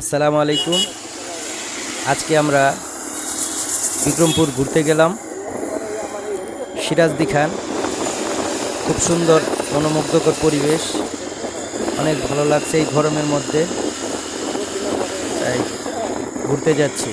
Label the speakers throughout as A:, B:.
A: আসসালামু আলাইকুম। আজকে আমরা বিক্রমপুর ঘুরতে গেলাম। সিরাজদি খান। খুব সুন্দর, মনোমুগ্ধকর পরিবেশ। অনেক ভালো লাগছে এই গরমের মধ্যে। তাই ঘুরতে যাচ্ছি।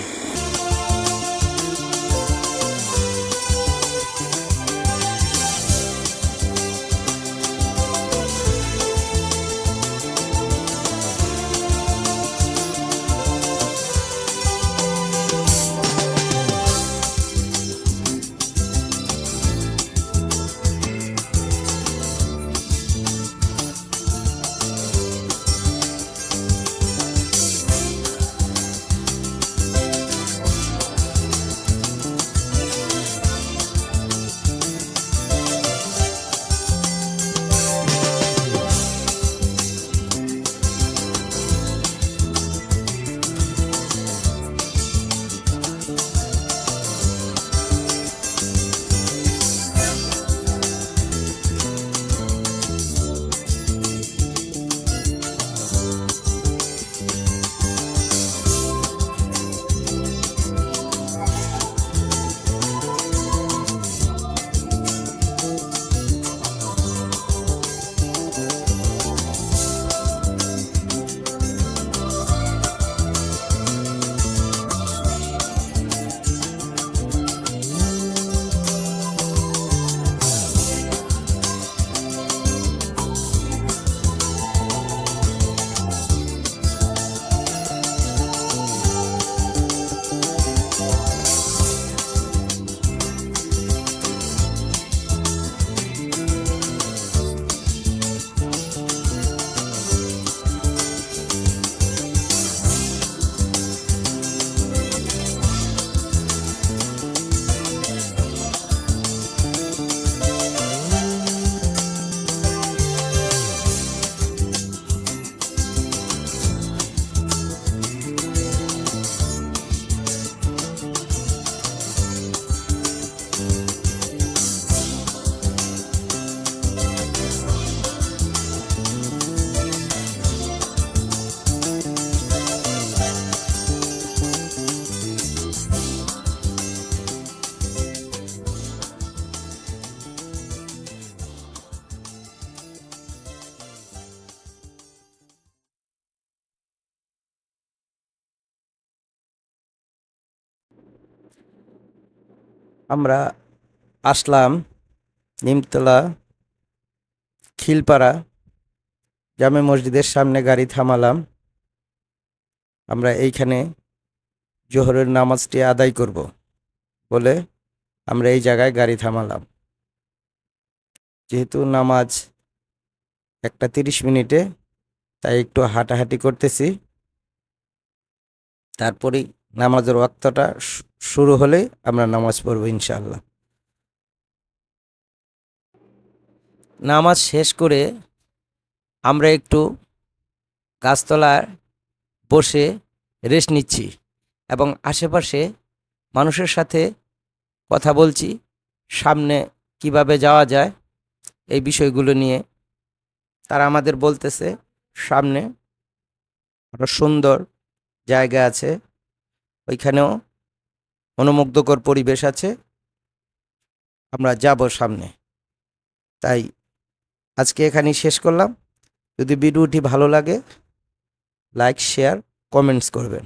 A: আমরা আসলাম নিমতলা, খিলপাড়া, জামে মসজিদের সামনে গাড়ি থামালাম। আমরা এইখানে জোহরের নামাজটি আদায় করব বলে আমরা এই জায়গায় গাড়ি থামালাম। যেহেতু নামাজ একটা তিরিশ মিনিটে, তাই একটু হাঁটাহাঁটি করতেছি। তারপরেই নামাজের ওয়াক্তটা শুরু হলে আমরা নামাজ পড়ব ইনশাআল্লাহ। নামাজ শেষ করে আমরা একটু গাছতলায় বসে রেস্ট নিচ্ছি এবং আশেপাশে মানুষের সাথে কথা বলছি, সামনে কীভাবে যাওয়া যায় এই বিষয়গুলো নিয়ে। তারা আমাদের বলতেছে, সামনে একটা সুন্দর জায়গা আছে, ওইখানেও মনোমুগ্ধকর পরিবেশ আছে। আমরা যাব সামনে। তাই আজকে এখানেই শেষ করলাম। যদি ভিডিওটি ভালো লাগে লাইক শেয়ার কমেন্টস করবেন।